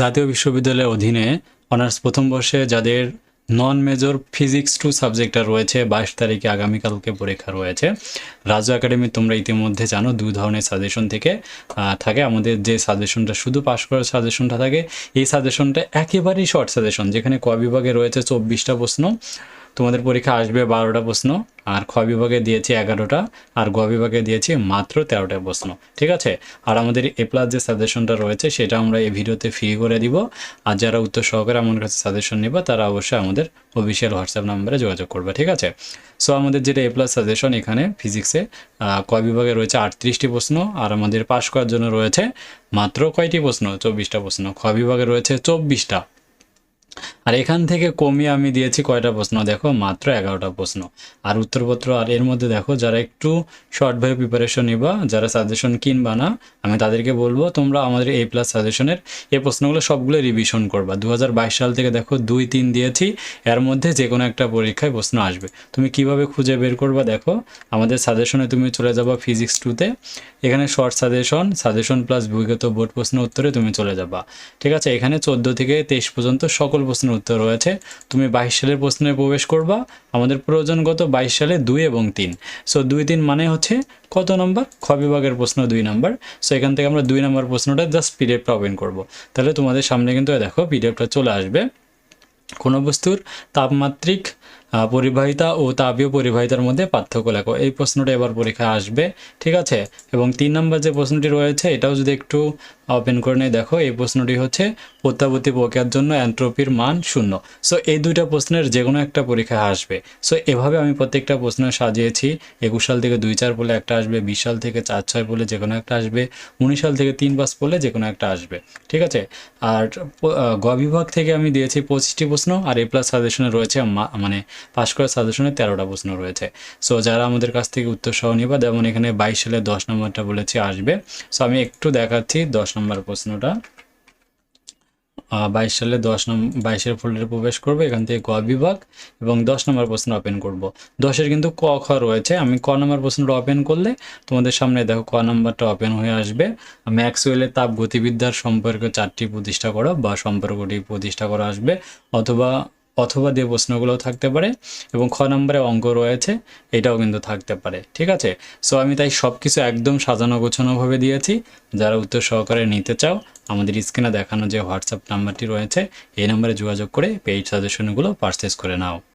জাতীয় বিশ্ববিদ্যালয়ের অধীনে অনার্স প্রথম বর্ষে যাদের নন মেজর ফিজিক্স টু সাবজেক্টটা রয়েছে, বাইশ তারিখে আগামীকালকে পরীক্ষা রয়েছে। রাজু একাডেমি তোমরা ইতিমধ্যে জানো, দু ধরনের সাজেশন থেকে থাকে। আমাদের যে সাজেশনটা শুধু পাশ করার সাজেশনটা থাকে, এই সাজেশনটা একেবারেই শর্ট সাজেশন যেখানে ক বিভাগে রয়েছে চব্বিশটা প্রশ্ন, তোমাদের পরীক্ষা আসবে বারোটা প্রশ্ন। আর খ বিভাগে দিয়েছি এগারোটা, আর গ বিভাগে দিয়েছি মাত্র তেরোটা প্রশ্ন, ঠিক আছে? আর আমাদের এ প্লাস যে সাজেশনটা রয়েছে, সেটা আমরা এই ভিডিওতে ফ্রি করে দিব। আর যারা উত্তর সহকারে আমার কাছে সাজেশন নেবে, তারা অবশ্যই আমাদের অফিসিয়াল হোয়াটসঅ্যাপ নাম্বারে যোগাযোগ করবে, ঠিক আছে? সো আমাদের যেটা এ প্লাস সাজেশন এখানে ফিজিক্সে ক বিভাগে রয়েছে আটত্রিশটি প্রশ্ন, আর আমাদের পাশ করার জন্য রয়েছে মাত্র কয়টি প্রশ্ন? চব্বিশটা প্রশ্ন। খ বিভাগে রয়েছে চব্বিশটা। আর এখান থেকে কমিয়ে আমি দিয়েছি কয়টা প্রশ্ন? দেখো, মাত্র এগারোটা প্রশ্ন। আর উত্তরপত্র, আর এর মধ্যে দেখো, যারা একটু শর্ট শর্টভাবে প্রিপারেশন নিবা, যারা সাজেশন কিনবা না, আমি তাদেরকে বলব, তোমরা আমাদের এ প্লাস সাজেশনের এই প্রশ্নগুলো সবগুলো রিভিশন করবা। দু হাজার বাইশ সাল থেকে দেখো, দুই, তিন দিয়েছি, এর মধ্যে যে কোনো একটা পরীক্ষায় প্রশ্ন আসবে। তুমি কীভাবে খুঁজে বের করবা দেখো, আমাদের সাজেশনে তুমি চলে যাবা ফিজিক্স টুতে এখানে শর্ট সাজেশন সাজেশন প্লাস বিগত বোর্ড প্রশ্ন উত্তরে তুমি চলে যাবা। ঠিক আছে, এখানে চোদ্দ থেকে তেইশ পর্যন্ত সকল প্রশ্নের উত্তর রয়েছে। তুমি বাইশ সালের প্রশ্নে প্রবেশ করবা। আমাদের প্রয়োজনগত বাইশ সালে দুই এবং তিন। সো দুই তিন মানে হচ্ছে কত নম্বর? খ বিভাগের প্রশ্ন দুই নম্বর। সো এখান থেকে আমরা দুই নম্বর প্রশ্নটা জাস্ট পিডিএফটা ওপেন করব। তাহলে তোমাদের সামনে কিন্তু দেখো পিডিএফটা চলে আসবে। কোনো বস্তুর তাপমাত্রিক পরিবাহিতা ও তাপীয় পরিবাহিতার মধ্যে পার্থক্য লেখো। এই প্রশ্নটা এবার পরীক্ষায় আসবে, ঠিক আছে? এবং তিন নম্বর যে প্রশ্নটি রয়েছে, এটাও যদি একটু ওপেন করে নিয়ে, দেখো, এই প্রশ্নটি হচ্ছে প্রত্যাবর্তী প্রক্রিয়ার জন্য অ্যান্ট্রোপির মান শূন্য। সো এই দুইটা প্রশ্নের যে কোনো একটা পরীক্ষায় আসবে। সো এভাবে আমি প্রত্যেকটা প্রশ্ন সাজিয়েছি। একুশ সাল থেকে দুই চার বলে একটা আসবে, বিশ সাল থেকে চার ছয় বলে যে কোনো একটা আসবে, উনিশ সাল থেকে তিন পাঁচ বলে যে কোনো একটা আসবে। ঠিক আছে? আর গ বিভাগ থেকে আমি দিয়েছি পঁচিশটি প্রশ্ন, আর এ প্লাস সাজেশনে রয়েছে মানে পাশ করার সাজেশনে তেরোটা প্রশ্ন রয়েছে। সো যারা আমাদের কাছ থেকে উত্তর সহ নিবা, যেমন এখানে বাইশ সালে দশ নম্বরটা বলেছি, আসবে। সো আমি একটু দেখাচ্ছি দশ নম্বর প্রশ্নটা। বাইশ সালে দশ নম্বর বাইশের ফোল্ডারে প্রবেশ করব, এখান থেকে ক বিভাগ এবং দশ নম্বর প্রশ্ন ওপেন করব। দশের কিন্তু ক খ রয়েছে, আমি ক নম্বর প্রশ্নটা ওপেন করলে তোমাদের সামনে দেখো ক নম্বরটা ওপেন হয়ে আসবে। ম্যাক্সওয়েলের তাপ গতিবিদ্যার সম্পর্কে চারটি প্রতিষ্ঠা করা বা সম্পর্কটি প্রতিষ্ঠা করা আসবে, অথবা অথবা দিয়ে প্রশ্নগুলোও থাকতে পারে এবং খ নম্বরে অঙ্ক রয়েছে, এটাও কিন্তু থাকতে পারে, ঠিক আছে? সো আমি তাই সব কিছু একদম সাজানো গোছানোভাবে দিয়েছি। যারা উত্তর সহকারে নিতে চাও, আমাদের স্ক্রিনে দেখানো যে হোয়াটসঅ্যাপ নাম্বারটি রয়েছে, এই নাম্বারে যোগাযোগ করে পেইড সাজেশনগুলো পারচেস করে নাও।